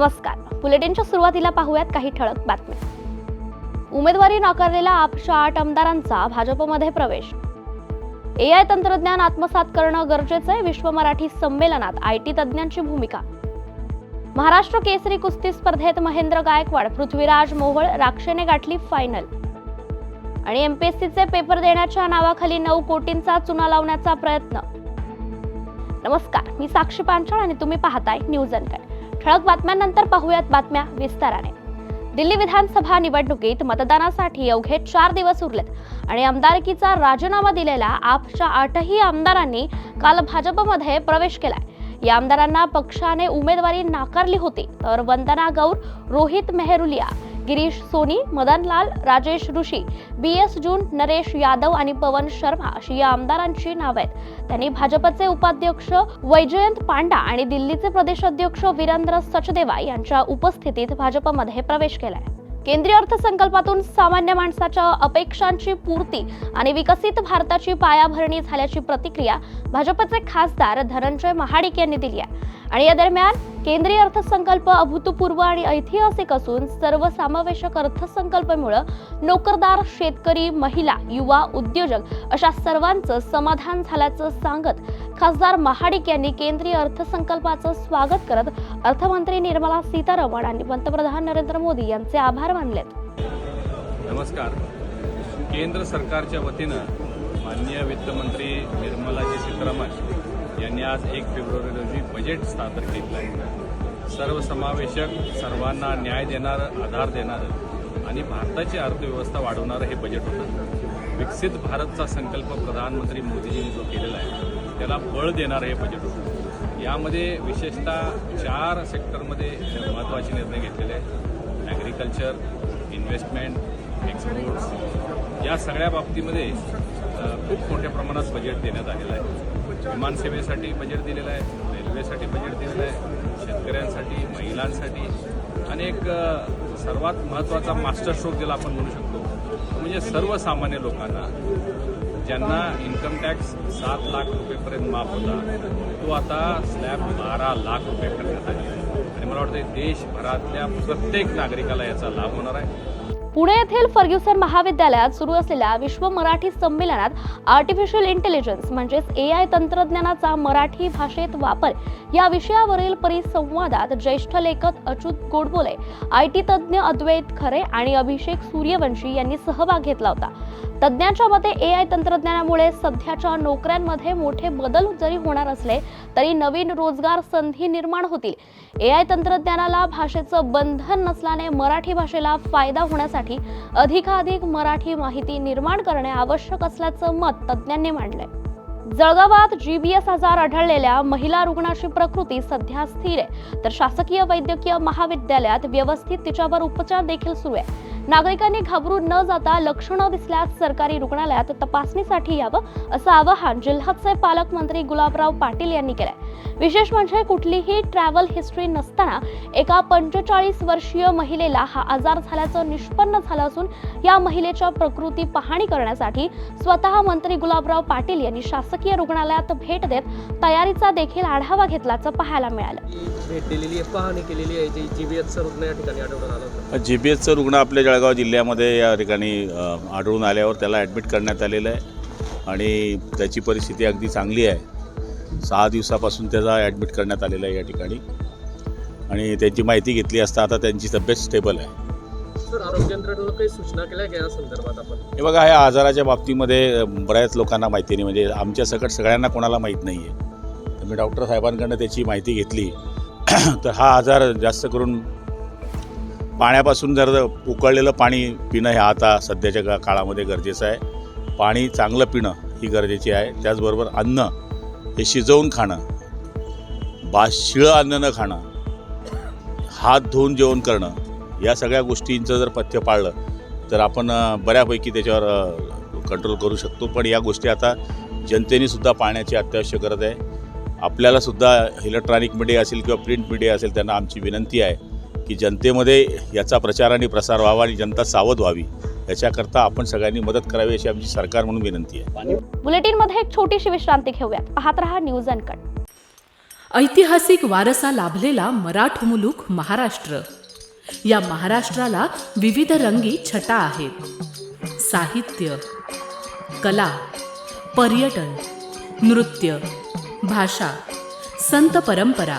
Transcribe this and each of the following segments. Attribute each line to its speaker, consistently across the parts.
Speaker 1: नमस्कार. बुलेटिनच्या सुरुवातीला पाहूयात काही ठळक बातम्या. उमेदवारी नाकारलेल्या आपच्या आठ आमदारांचा भाजपमध्ये प्रवेश. ए आय तंत्रज्ञान आत्मसात करणं गरजेचं आहे विश्व मराठी संमेलनात आय टी तज्ज्ञांची भूमिका. महाराष्ट्र केसरी कुस्ती स्पर्धेत महेंद्र गायकवाड पृथ्वीराज मोहोळ राक्षेने गाठली फायनल आणि एमपीएससीचे पेपर देण्याच्या नावाखाली नऊ कोटींचा चुना लावण्याचा प्रयत्न. नमस्कार मी साक्षी पांचाळ आणि तुम्ही पाहताय न्यूज अनकट ठळक बातम्यांनंतर पाहूयात बातम्या विस्ताराने. दिल्ली विधानसभा निवडणुकीत मतदानासाठी अवघे चार दिवस उरलेत आणि आमदारकीचा राजीनामा दिलेल्या आपच्या आठही आमदारांनी काल भाजपमध्ये प्रवेश केलाय. या आमदारांना पक्षाने उमेदवारी नाकारली होती तर वंदना गौर रोहित मेहरुलिया गिरीश सोनी मदनलाल राजेश ऋषी बी एस जून नरेश यादव आणि पवन शर्मा अशी या आमदारांची नावं आहेत. त्यांनी भाजपचे उपाध्यक्ष वैजयंत पांडा आणि दिल्लीचे प्रदेशाध्यक्ष वीरेंद्र सचदेवा यांच्या उपस्थितीत भाजपमध्ये प्रवेश केलाय. केंद्रीय अर्थसंकल्पातून सामान्य माणसाच्या अपेक्षांची पूर्ती आणि विकसित भारताची पायाभरणी झाल्याची प्रतिक्रिया भाजपचे खासदार धनंजय महाडिक यांनी दिली आहे. आणि या दरम्यान केंद्रीय अर्थसंकल्प अभूतपूर्व आणि ऐतिहासिक असून सर्वसमावेशक अर्थसंकल्पामुळं नोकरदार शेतकरी महिला युवा उद्योजक अशा सर्वांचं समाधान झाल्याचं सांगत खासदार महाडिक यांनी केंद्रीय अर्थसंकल्पाचं स्वागत करत अर्थमंत्री निर्मला सीतारामन आणि पंतप्रधान नरेंद्र मोदी यांचे आभार मानलेत.
Speaker 2: नमस्कार. केंद्र सरकारच्या वतीनं माननीय वित्तमंत्री निर्मलाजी सीतारामन यांनी आज एक फेब्रुवारी रोजी बजेट सादर केलं आहे. सर्वसमावेशक सर्वांना न्याय देणारं आधार देणारं आणि भारताची अर्थव्यवस्था वाढवणारं हे बजेट होतं. विकसित भारतचा संकल्प प्रधानमंत्री मोदीजींनी जो केलेला आहे त्याला बळ देणारं हे बजेट होतं. यामध्ये विशेषतः चार सेक्टरमध्ये महत्त्वाचे निर्णय घेतलेले आहेत. ॲग्रिकल्चर इन्व्हेस्टमेंट एक्सपोर्ट्स या सगळ्या बाबतीमध्ये खूप मोठ्या प्रमाणात बजेट देण्यात आलेलं आहे. विमानसेवेसाठी बजेट दिलेलं आहे रेल्वेसाठी बजेट दिलेलं आहे शेतकऱ्यांसाठी महिलांसाठी. आणि एक सर्वात महत्त्वाचा मास्टर स्ट्रोक ज्याला आपण म्हणू शकतो म्हणजे सर्वसामान्य लोकांना ज्यांना इन्कम टॅक्स सात लाख रुपयेपर्यंत माफ होता तो आता स्लॅब बारा लाख रुपये करण्यात आली आहे. आणि मला वाटतं देशभरातल्या प्रत्येक नागरिकाला याचा लाभ होणार आहे.
Speaker 1: पुणे येथील फर्ग्युसन महाविद्यालयात सुरू असलेल्या विश्व मराठी संमेलनात आर्टिफिशियल इंटेलिजन्स म्हणजेच ए आय तंत्रज्ञानाचा मराठी भाषेत वापर या विषयावरील परिसंवादात ज्येष्ठ लेखक अच्युत गोडबोले आय टी तज्ज्ञ अद्वैत खरे आणि अभिषेक सूर्यवंशी यांनी सहभाग घेतला होता. तज्ज्ञांच्या मते ए आय तंत्रज्ञानामुळे सध्याच्या नोकऱ्यांमध्ये मोठे बदल जरी होणार असले तरी नवीन रोजगार संधी निर्माण होतील. ए आय तंत्रज्ञानाला भाषेचं बंधन नसल्याने मराठी भाषेला फायदा होण्यासाठी अधिकाधिक मराठी माहिती निर्माण करणे आवश्यक असल्याचं मत तज्ज्ञांनी मांडलंय. जळगावात जी बी एस आजार आढळलेल्या महिला रुग्णाची प्रकृती सध्या स्थिर आहे. तर शासकीय वैद्यकीय महाविद्यालयात व्यवस्थित तिच्यावर उपचार देखील सुरू आहे. नागरिकांनी घाबरून न जाता लक्षणं दिसल्यास सरकारी रुग्णालयात तपासणीसाठी यावं असं आवाहन जिल्ह्याचे पालकमंत्री गुलाबराव पाटील यांनी केलंय. विशेष म्हणजे कुठलीही ट्रॅव्हल हिस्ट्री नसताना एका पंचेचाळीस वर्षीय महिलेला हा आजार झाल्याचं निष्पन्न झालं असून या महिलेच्या प्रकृती पाहणी करण्यासाठी स्वतः मंत्री गुलाबराव पाटील यांनी शासकीय रुग्णालयात भेट देत तयारीचा देखील आढावा घेतल्याचं पाहायला मिळालं.
Speaker 3: भेट दिलेली आहे पाहणी केलेली आहे जी बी रुग्ण या ठिकाणी आढळून आलं होतं.
Speaker 4: जी बी एचचं रुग्ण आपल्या जळगाव जिल्ह्यामध्ये या ठिकाणी आढळून आल्यावर त्याला ॲडमिट करण्यात आलेलं आहे आणि त्याची परिस्थिती अगदी चांगली आहे. सहा दिवसापासून त्याचा ॲडमिट करण्यात आलेला आहे या ठिकाणी आणि त्यांची माहिती घेतली असता आता त्यांची तब्येत स्टेबल आहे.
Speaker 3: काही सूचना केल्या संदर्भात आपण?
Speaker 4: हे बघा ह्या आजाराच्या बाबतीमध्ये बऱ्याच लोकांना माहिती नाही. म्हणजे आमच्या सकट सगळ्यांना कोणाला माहीत नाही आहे तर मी डॉक्टर साहेबांकडनं त्याची माहिती घेतली. तर हा आजार जास्त करून पाण्यापासून जर उकळलेलं पाणी पिणं हे आता सध्याच्या का काळामध्ये गरजेचं आहे. पाणी चांगलं पिणं ही गरजेची आहे. त्याचबरोबर अन्न हे शिजवून खाणं बा शिळं अन्न न खाणं हात धुवून जेवण करणं या सगळ्या गोष्टींचं जर पथ्य पाळलं तर आपण बऱ्यापैकी त्याच्यावर कंट्रोल करू शकतो. पण या गोष्टी आता जनतेनेसुद्धा पाळण्याची अत्यावश्यक गरज आहे. आपल्यालासुद्धा इलेक्ट्रॉनिक मीडिया असेल किंवा प्रिंट मीडिया असेल त्यांना आमची विनंती आहे. की जनतेमध्ये याचा प्रचार आणि प्रसार व्हावा आणि जनता सावध व्हावी याच्याकरता आपण सगळ्यांनी मदत करावी अशी आमची सरकार म्हणून विनंती आहे.
Speaker 1: बुलेटिनमध्ये एक छोटीशी विश्रांती घेऊयात. पाहत रहा न्यूज अनकट.
Speaker 5: ऐतिहासिक वारसा लाभलेला मराठ मुलूक महाराष्ट्र. या महाराष्ट्राला विविध रंगी छटा आहेत. साहित्य कला पर्यटन नृत्य भाषा संत परंपरा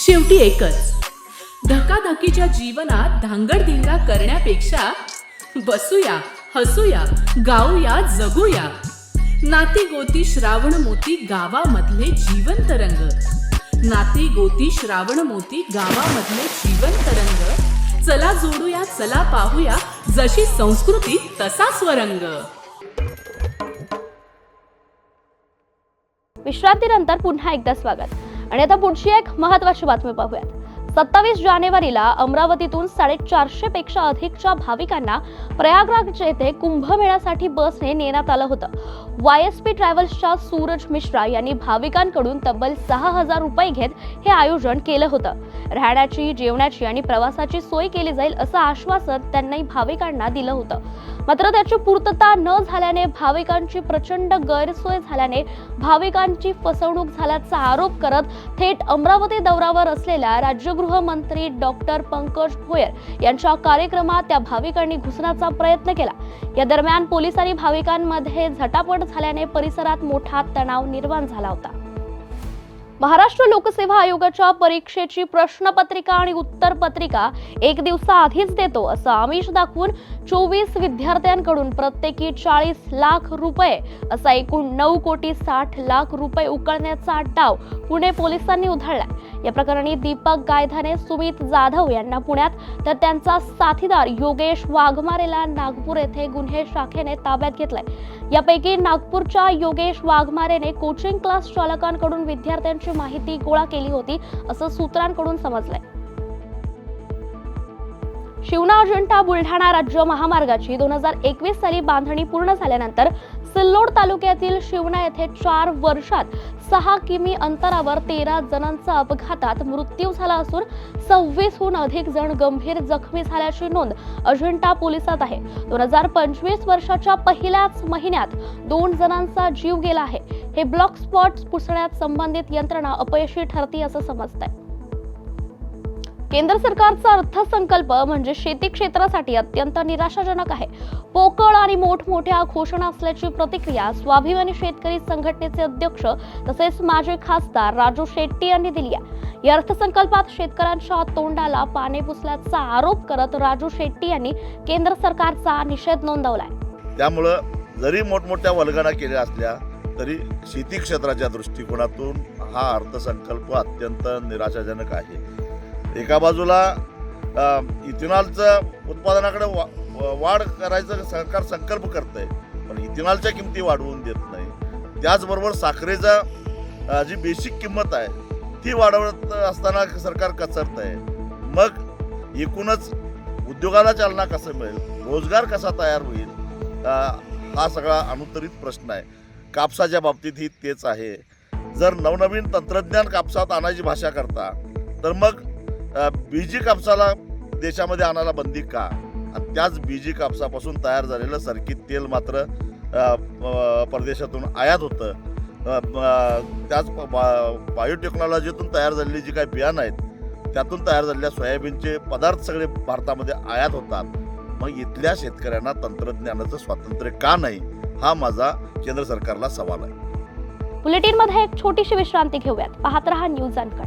Speaker 5: शेवटी एकच. धकाधकीच्या जीवनात धांगडधिंगा करण्यापेक्षा बसूया हसूया गाऊया जगूया. नाती गोती श्रावण मोती गावामधले जीवन तरंग. नाती गोती श्रावण मोती गावामधले जीवन तरंग. चला जोडूया चला पाहूया जशी संस्कृती तसा स्वरंग.
Speaker 1: विश्रांतीनंतर पुन्हा एकदा स्वागत. आणि आता पुढची एक महत्वाची बातमी पाहूयात. सत्तावीस जानेवारीला अमरावतीतून साडेचारशे पेक्षा अधिकच्या भाविकांना प्रयागराज येथे कुंभमेळ्यासाठी बसने नेण्यात आलं होतं. वाय एस पी ट्रॅव्हल्सच्या सूरज मिश्रा यांनी भाविकांकडून तब्बल सहा हजार रुपये घेत हे आयोजन केलं होतं. राहण्याची जेवणाची आणि प्रवासाची सोय केली जाईल असं आश्वासन त्यांनी भाविकांना दिलं होतं. मात्र त्याची पूर्तता न झाल्याने भाविकांची प्रचंड गैरसोय झाल्याने भाविकांची फसवणूक झाल्याचा आरोप करत थेट अमरावती दौऱ्यावर असलेल्या राज्यगृहमंत्री डॉक्टर पंकज भोयर यांच्या कार्यक्रमात त्या भाविकांनी घुसण्याचा प्रयत्न केला. या दरम्यान पोलिसांनी आणि भाविकांमध्ये झटापट झाल्याने परिसरात मोठा तणाव निर्माण झाला होता. महाराष्ट्र लोकसेवा आयोगाच्या परीक्षेची प्रश्नपत्रिका आणि उत्तरपत्रिका एक दिवसाआधीच देतो असं आमिष दाखवून चोवीस विद्यार्थ्यांकडून प्रत्येकी चाळीस लाख रुपये असा एकूण नऊ कोटी साठ लाख रुपये उकळण्याचा डाव पुणे पोलिसांनी उधळला या प्रकरणी दीपक गायधाने सुमित जाधव यांना पुण्यात तर त्यांचा साथीदार योगेश वाघमारेला नागपूर येथे गुन्हे शाखेने ताब्यात घेतलाय. यापैकी नागपूरच्या योगेश वाघमारेने कोचिंग क्लास चालकांकडून विद्यार्थ्यांची माहिती गोळा केली होती असं सूत्रांकडून समजलंय. शिवना अजंठा बुलढाणा राज्य महामार्गाची दोन हजार एकवीस साली बांधणी पूर्ण झाल्यानंतर सिल्लोड तालुक्यातील शिवना येथे चार वर्षात सहा किमी अंतरावर तेरा जणांचा अपघातात मृत्यू झाला असून सव्वीसहून अधिक जण गंभीर जखमी झाल्याची नोंद अजिंठा पोलिसात आहे. दोन हजार पंचवीस वर्षाच्या पहिल्याच महिन्यात दोन जणांचा जीव गेला आहे. हे ब्लॉक स्पॉट पुसण्यात संबंधित यंत्रणा अपयशी ठरती असं समजत आहे केंद्र सरकारचा अर्थसंकल्प म्हणजे शेती क्षेत्रासाठी अत्यंत निराशाजनक आहे. पोकळ आणि मोठमोठ्या घोषणा असल्याची प्रतिक्रिया स्वाभिमानी शेतकरी संघटनेचे अध्यक्ष तसेच माजी खासदार राजू शेट्टी यांनी दिली आहे. या अर्थसंकल्पात शेतकऱ्यांच्या तोंडाला पाने पुसल्याचा आरोप करत राजू शेट्टी यांनी केंद्र सरकारचा निषेध नोंदवलाय.
Speaker 6: त्यामुळं जरी मोठमोठ्या वल्गना केल्या असल्या तरी शेती क्षेत्राच्या दृष्टिकोनातून हा अर्थसंकल्प अत्यंत निराशाजनक आहे. एका बाजूला इथेनॉलचं उत्पादनाकडे वा वाढ करायचं सरकार संकल्प करत आहे पण इथेनॉलच्या किमती वाढवून देत नाही. त्याचबरोबर साखरेचा जी बेसिक किंमत आहे ती वाढवत असताना सरकार कचरत आहे मग एकूणच उद्योगाला चालना कसं मिळेल? रोजगार कसा तयार होईल? हा सगळा अनुत्तरित प्रश्न आहे. कापसाच्या बाबतीतही तेच आहे. जर नवनवीन तंत्रज्ञान कापसात आणायची भाषा करता तर मग बीजी कापसाला देशामध्ये आणायला बंदी का? त्याच बीजी कापसापासून तयार झालेलं सरकी तेल मात्र परदेशातून आयात होतं. त्याच बा- बायोटेक्नॉलॉजीतून तयार झालेली जी काही बियाणं आहेत त्यातून तयार झालेल्या सोयाबीनचे पदार्थ सगळे भारतामध्ये आयात होतात. मग इथल्या शेतकऱ्यांना तंत्रज्ञानाचं स्वातंत्र्य का नाही? हा माझा केंद्र सरकारला सवाल आहे.
Speaker 1: बुलेटिनमध्ये एक छोटीशी विश्रांती घेऊयात. पाहत रहा न्यूज अनकट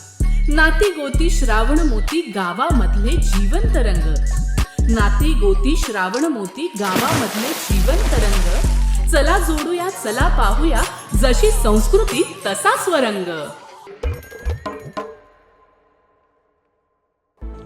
Speaker 5: नाती गोती श्रावण मोती गावामधले जीवंत रंग. नाती गोती श्रावण मोती गावामधले जीवंत रंग. चला जोडूया चला पाहूया जशी संस्कृती तसा स्वरंग.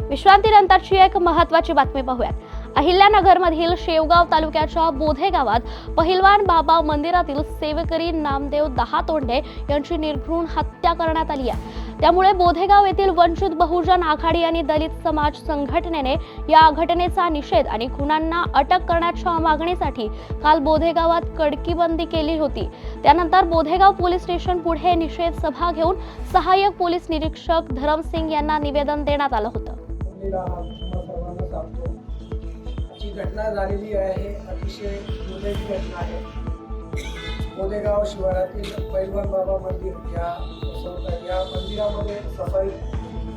Speaker 1: विश्रांतीनंतरची एक महत्वाची बातमी पाहूयात. अहिल्यानगरमधील शेवगाव तालुक्याच्या बोधे गावात पहिलवान बाबा मंदिरातील सेवेकरी नामदेव दहा तोंडे यांची निर्घृण हत्या करण्यात आली आहे. त्यामुळे बोधेगाव येथील वंचित बहुजन आघाडी आणि दलित समाज संघटनेने या घटनेचा निषेध आणि खुनांना अटक करण्याच्या मागणीसाठी काल बोधेगावात कडकीबंदी केली होती. त्यानंतर बोधेगाव पोलीस स्टेशन पुढे निषेध सभा घेऊन सहाय्यक पोलीस निरीक्षक धरमसिंग यांना निवेदन देण्यात आलं होतं.
Speaker 7: घटना झालेली आहे. अतिशय घटना आहे. गोदेगाव शिवारातील पैलवान बाबा मंदिर या या मंदिरामध्ये सफाई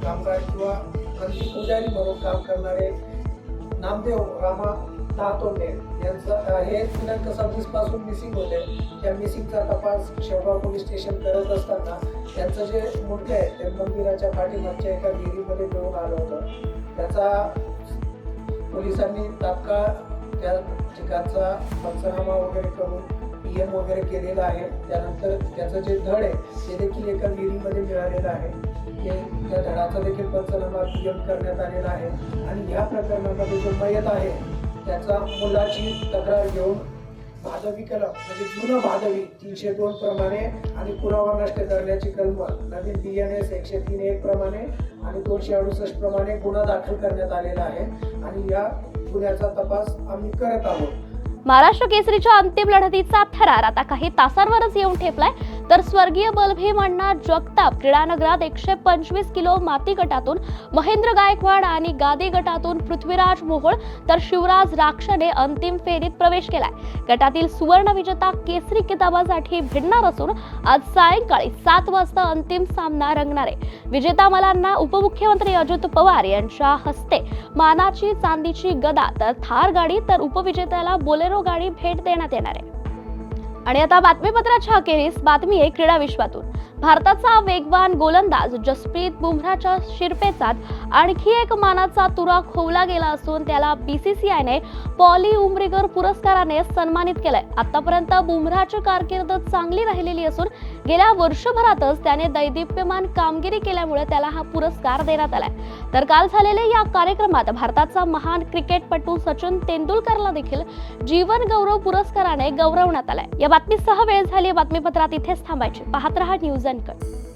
Speaker 7: कामगार किंवा अंतिम पुजारी म्हणून काम करणारे नामदेव रामा तातोंडे यांचं हे दिनांक सव्वीसपासून मिसिंग होते. त्या मिसिंगचा तपास शेवगाव पोलीस स्टेशन करत असताना त्यांचं जे मूर्ती आहे ते मंदिराच्या पाठीमागच्या एका विहिरीमध्ये घेऊन आलं होतं. त्याचा पोलिसांनी तात्काळ त्या ठिकाणचा पंचनामा वगैरे करून पी एम वगैरे केलेलं आहे. त्यानंतर त्याचं जे धड आहे ते देखील एका विहिरीमध्ये मिळालेलं आहे. ते त्या धडाचा देखील पंचनामा पी एम करण्यात आलेला आहे. आणि ह्या प्रकरणामध्ये जो मयत आहे त्याचा मुलाची तक्रार घेऊन भादवी कलम म्हणजे जुनं भादवी तीनशे दोन प्रमाणे आणि पुरावा नष्ट करण्याची कलम नवीन डी एन एस एकशे तीन एक प्रमाणे आणि दोनशे अडुसष्ट प्रमाणे गुन्हा दाखल करण्यात आलेला आहे. आणि या गुन्ह्याचा तपास आम्ही करत आहोत.
Speaker 1: महाराष्ट्र केसरीच्या अंतिम लढतीचा थरार. आता काही तासांवरच येऊन ठेपलाय. तर स्वर्गीय बलभीम अण्णा जगताप क्रीडानगरात एकशे पंचवीस किलो माती गटातून महेंद्र गायकवाड आणि गादी गटातून पृथ्वीराज मोहोळ तर शिवराज राक्षने अंतिम फेरीत प्रवेश केलाय. गटातील सुवर्ण विजेता केसरी किताबासाठी भिडणार असून आज सायंकाळी सात वाजता अंतिम सामना रंगणार. आहे विजेता मलांना उपमुख्यमंत्री अजित पवार यांच्या हस्ते मानाची चांदीची गदा तर थार गाडी तर उपविजेत्याला बोलेरो गाडी भेट देण्यात येणार आहे. आणि आता बातमीपत्राच्या अखेरीस बातमी आहे क्रीडा विश्वातून. भारताचा वेगवान गोलंदाज जसप्रीत बुमराच्या शिरपेचात आणखी एक मानाचा तुरा खोवला गेला असून त्याला बीसीसीआयने पॉली उमरेगर पुरस्काराने सन्मानित केलंय. आतापर्यंत बुमराची कारकीर्द चांगली राहिलेली असून गेल्या वर्षभरातच त्याने दैदिप्यमान कामगिरी केल्यामुळे त्याला हा पुरस्कार देण्यात आलाय. तर काल झालेल्या या कार्यक्रमात भारताचा महान क्रिकेटपटू सचिन तेंडुलकरला देखील जीवन गौरव पुरस्काराने गौरवण्यात आलाय. या बातमीसह वेळ झाली बातमीपत्रात इथेच थांबायची. पाहत रहा न्यूज अँड